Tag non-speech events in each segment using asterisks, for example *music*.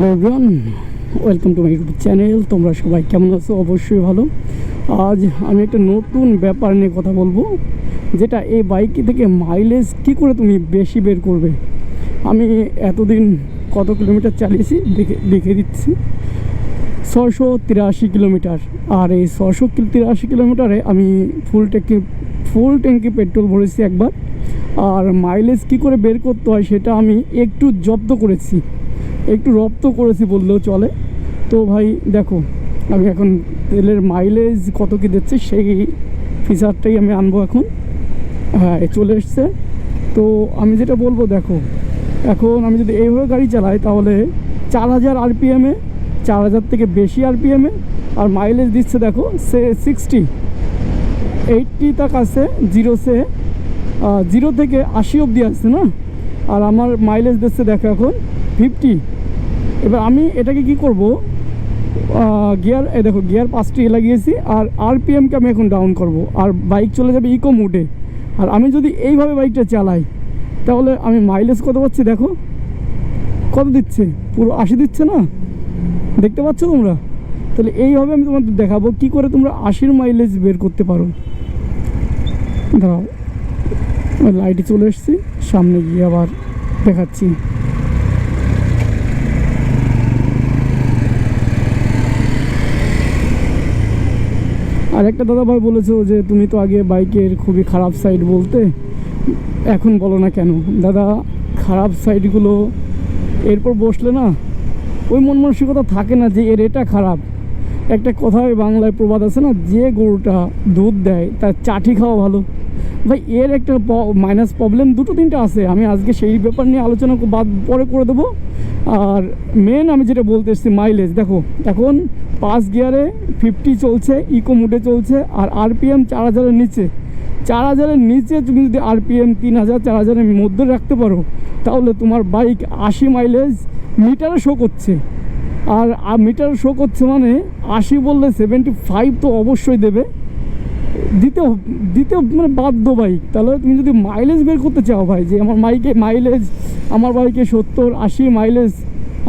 Hello everyone, welcome to my YouTube channel. তোমরা সবাই কেমন আছো? অবশ্যই ভালো। আজ আমি একটা নতুন ব্যাপার নিয়ে কথা বলব, যেটা এই বাইক থেকে মাইলেজ কি করে তুমি বেশি বের করবে? আমি এতদিন কত কিলোমিটার চালিয়েছি, দেখে দেখে দিচ্ছি। ছশো তিরাশি কিলোমিটার আর এই ছশো তিরাশি কিলোমিটারে আমি ফুল ট্যাঙ্কি ফুল ট্যাঙ্কি পেট্রোল ভরেছি একবার। আর মাইলেজ কি করে বের করতে হয়, সেটা আমি একটু জব্দ করেছি। একটু রপ্ত করেছি বললেও চলে। তো ভাই, দেখো, আমি এখন তেলের মাইলেজ কত কি দিচ্ছে সেই ফিচারটাই আমি আনব এখন। হ্যাঁ চলে এসছে। তো আমি যেটা বলব, দেখো, এখন আমি যদি এইভাবে গাড়ি চালাই, তাহলে চার হাজার আরপিএমে চার হাজার থেকে বেশি আরপিএমে আর মাইলেজ দিচ্ছে দেখো, সে সিক্সটি এইটটি তাক আছে জিরো সে জিরো থেকে আশি অবধি আসছে না? আর আমার মাইলেজ দিচ্ছে, দেখো এখন ফিফটি। এবার আমি এটাকে কি করব? গিয়ার, এই দেখো, গিয়ার পাঁচটি লাগিয়েছি, আর আরপিএমকে আমি এখন ডাউন করব। আর বাইক চলে যাবে ইকো মুডে। আর আমি যদি এইভাবে বাইকটা চালাই, তাহলে আমি মাইলেজ কত পাচ্ছি দেখো? কত দিচ্ছে? পুরো আশি দিচ্ছে না? দেখতে পাচ্ছ তোমরা? তাহলে এইভাবে আমি তোমাদের দেখাবো কি করে তোমরা আশির মাইলেজ বের করতে পারো। দাঁড়াও লাইটে চলে এসেছি, সামনে গিয়ে আবার দেখাচ্ছি। আর একটা দাদা ভাই বলেছ যে, তুমি তো আগে বাইকের খুবই খারাপ সাইড বলতে, এখন বলো না কেন? দাদা, খারাপ সাইডগুলো এরপর বসলে না, ওই মন মানসিকতা থাকে না যে, এর এটা খারাপ। একটা কথায় বাংলায় প্রবাদ আছে না, যে গরুটা দুধ দেয়, তার চাটি খাওয়া ভালো। ভাই, এর একটা মাইনাস প্রবলেম দুটো তিনটা আছে। আমি আজকে সেই ব্যাপার নিয়ে আলোচনা বাদ পরে করে দেবো। আর মেন আমি যেটা বলতে এসেছি মাইলেজ দেখো, এখন পাঁচ গিয়ারে ফিফটি চলছে ইকো মুডে চলছে, আর আরপিএম চার হাজারের নিচে। চার হাজারের নিচে তুমি যদি আরপিএম তিন হাজার, চার হাজারের মধ্যে রাখতে পারো, তাহলে তোমার বাইক আশি মাইলেজ মিটারে শো করছে। আর মিটার শো করছে মানে আশি বললে সেভেন্টি ফাইভ তো অবশ্যই দেবে। দিতে দিতে মানে বাধ্য বাইক তাহলে তুমি যদি মাইলেজ বের করতে চাও ভাই, যে আমার মাইকে মাইলেজ আমার বাইকে সত্তর, আশি মাইলেজ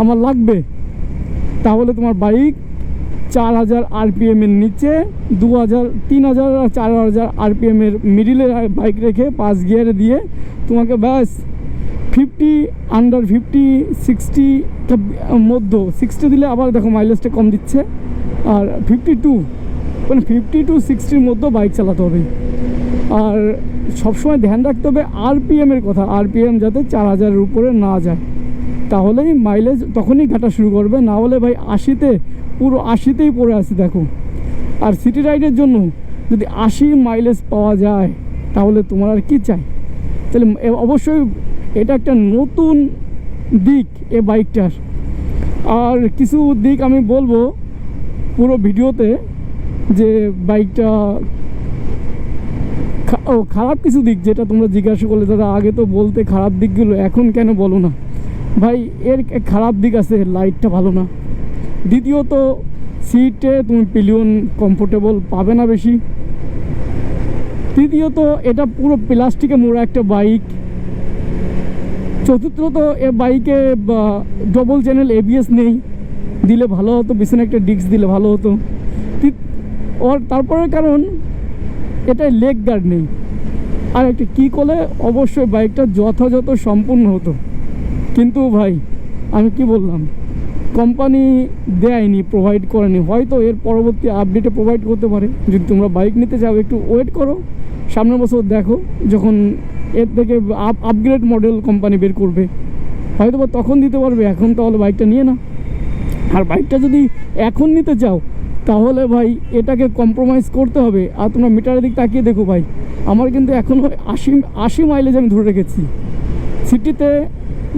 আমার লাগবে। তাহলে তোমার বাইক চার হাজার আরপিএমের নিচে, দু হাজার, তিন হাজার আর চার হাজার আরপিএমের মিডিলে বাইক রেখে পাঁচ গিয়ারে দিয়ে তোমাকে ব্যাস ফিফটি আন্ডার ফিফটি সিক্সটি মধ্য সিক্সটি দিলে আবার দেখো মাইলেজটা কম দিচ্ছে। আর ফিফটি টু মানে ফিফটি টু সিক্সটির মধ্যে বাইক চালাতে হবে। আর সবসময় ধ্যান রাখতে হবে আরপিএমের কথা, আরপিএম যাতে চার হাজারের উপরে না যায়। তাহলেই মাইলেজ তখনই ঘাটা শুরু করবে, না হলে ভাই আশিতে, পুরো আশিতেই পড়ে আছে, দেখো। আর সিটি রাইডের জন্য যদি আশি মাইলেজ পাওয়া যায়, তাহলে তোমার আর কি চাই? তাহলে অবশ্যই এটা একটা নতুন দিক এ বাইকটার আর কিছু দিক আমি বলব পুরো ভিডিওতে যে বাইকটা ও, খারাপ কিছু দিক যেটা তোমরা জিজ্ঞাসা করলে, দাদা, আগে তো বলতে খারাপ দিকগুলো, এখন কেন বলো না? ভাই, এর খারাপ দিক আছে লাইটটা ভালো না। দ্বিতীয়ত সিটে তুমি পিলিয়ন কমফোর্টেবল পাবে না বেশি। তৃতীয়ত, এটা পুরো প্লাস্টিকে মোড়া একটা বাইক চতুর্থত, এ বাইকে ডবল চ্যানেল এবিএস নেই। দিলে ভালো হতো, পিছনে একটা ডিস্ক দিলে ভালো হতো। ওর তারপরে কারণ এটা লেগ গার্ড নেই আর একটা কী করলে? অবশ্যই বাইকটা যথাযথ সম্পূর্ণ হতো। কিন্তু ভাই, আমি কি বললাম? কোম্পানি দেয়নি প্রোভাইড করেনি। হয়তো এর পরবর্তী আপডেটে প্রোভাইড করতে পারে। যদি তোমরা বাইক নিতে চাও, একটু ওয়েট করো। সামনের বছর দেখো যখন এর থেকে আপ আপগ্রেড মডেল কোম্পানি বের করবে। হয়তো বা তখন দিতে পারবে, এখন তাহলে বাইকটা নিয়ে না আর বাইকটা যদি এখন নিতে চাও তাহলে ভাই, এটাকে কম্প্রোমাইজ করতে হবে। আর তোমরা মিটারের দিক তাকিয়ে দেখো ভাই, আমার কিন্তু এখনও আশি আশি মাইলেজ আমি ধরে রেখেছি। সিটিতে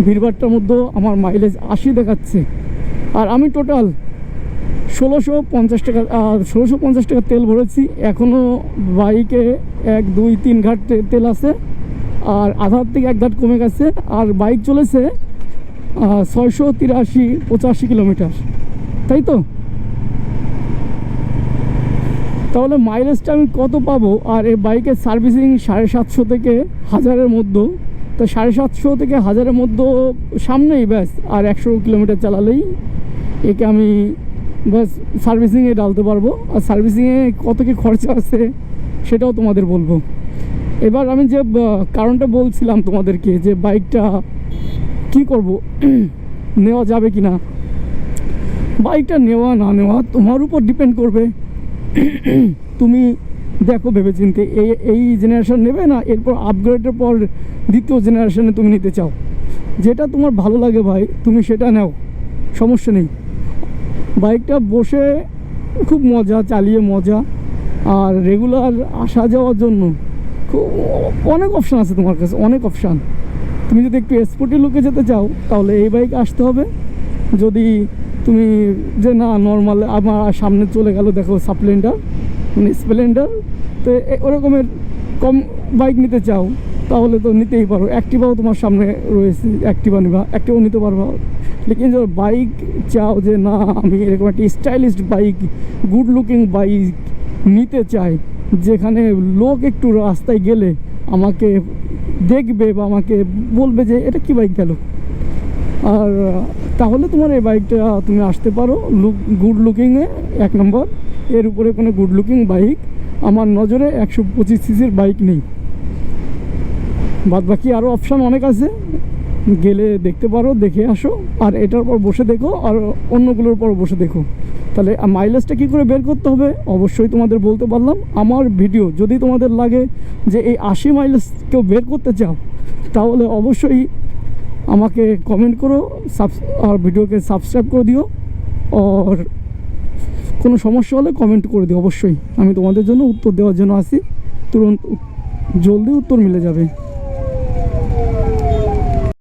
ভিড়ভাড়টার মধ্যেও আমার মাইলেজ আশি দেখাচ্ছে। আর আমি টোটাল ষোলোশো পঞ্চাশ টাকা ষোলোশো পঞ্চাশ টাকা তেল ভরেছি। এখনও বাইকে এক, দুই, তিন ঘাট তেল আছে। আর আধার থেকে এক ঘাট কমে গেছে। আর বাইক চলেছে ছয়শো তিরাশি, পঁচাশি কিলোমিটার তাই তো? তাহলে মাইলেজটা আমি কত পাবো? আর এই বাইকের সার্ভিসিং সাড়ে সাতশো থেকে হাজারের মধ্যে। তো সাড়ে সাতশো থেকে হাজারের মধ্যে সামনেই ব্যাস, আর একশো কিলোমিটার চালালেই একে আমি ব্যাস সার্ভিসিংয়ে ডালতে পারব। আর সার্ভিসিংয়ে কত কী খরচা আছে সেটাও তোমাদের বলব। এবার আমি যে কারণটা বলছিলাম তোমাদেরকে যে বাইকটা কি করব, *clears throat* নেওয়া যাবে কি না বাইকটা নেওয়া না নেওয়া তোমার উপর ডিপেন্ড করবে। তুমি দেখো ভেবেচিন্তে, এই এই জেনারেশন নেবে না? এরপর আপগ্রেডের পর দ্বিতীয় জেনারেশনে তুমি নিতে চাও। যেটা তোমার ভালো লাগে ভাই, তুমি সেটা নাও। সমস্যা নেই। বাইকটা বসে খুব মজা, চালিয়ে মজা। আর রেগুলার আসা যাওয়ার জন্য খুব অনেক অপশান আছে তোমার কাছে, অনেক অপশান তুমি যদি একটু স্পোর্টি লুকে যেতে চাও, তাহলে এই বাইক আসতে হবে। যদি তুমি যে, না নর্মাল আমার সামনে চলে গেল, দেখো সাপ্লেন্ডার মানে স্প্লেন্ডার তো ওরকমের কম বাইক নিতে চাও, তাহলে তো নিতেই পারো। অ্যাক্টিভাও তোমার সামনে রয়েছে অ্যাক্টিভা নিবা অ্যাক্টিভাও নিতে পারবা। লেকিন যে বাইক চাও যে, না, আমি এরকম একটা stylish bike good looking bike নিতে চাই, যেখানে লোক একটু রাস্তায় গেলে আমাকে দেখবে বা আমাকে বলবে যে, এটা কি বাইক গেল? আর তাহলে তোমার এই বাইকটা তুমি আসতে পারো। লুক গুড লুকিংয়ে এক নম্বর এর উপরে কোনো গুড লুকিং বাইক আমার নজরে একশো পঁচিশ সিসির বাইক নেই। বাদ বাকি আরও অপশান অনেক আছে। গেলে দেখতে পারো, দেখে আসো। আর এটার পর বসে দেখো, আর অন্যগুলোর পর বসে দেখো। তাহলে মাইলেজটা কী করে বের করতে হবে? অবশ্যই তোমাদের বলতে পারলাম। আমার ভিডিও যদি তোমাদের লাগে যে এই আশি মাইলেজ কেউ বের করতে চাও, তাহলে অবশ্যই আমাকে কমেন্ট করো সাবস আর ভিডিওকে সাবস্ক্রাইব করে দিও, আর কোনো সমস্যা হলে কমেন্ট করে দিও, অবশ্যই। আমি তোমাদের জন্য উত্তর দেওয়ার জন্য আসি। তুরন্ত, জলদি উত্তর মিলে যাবে।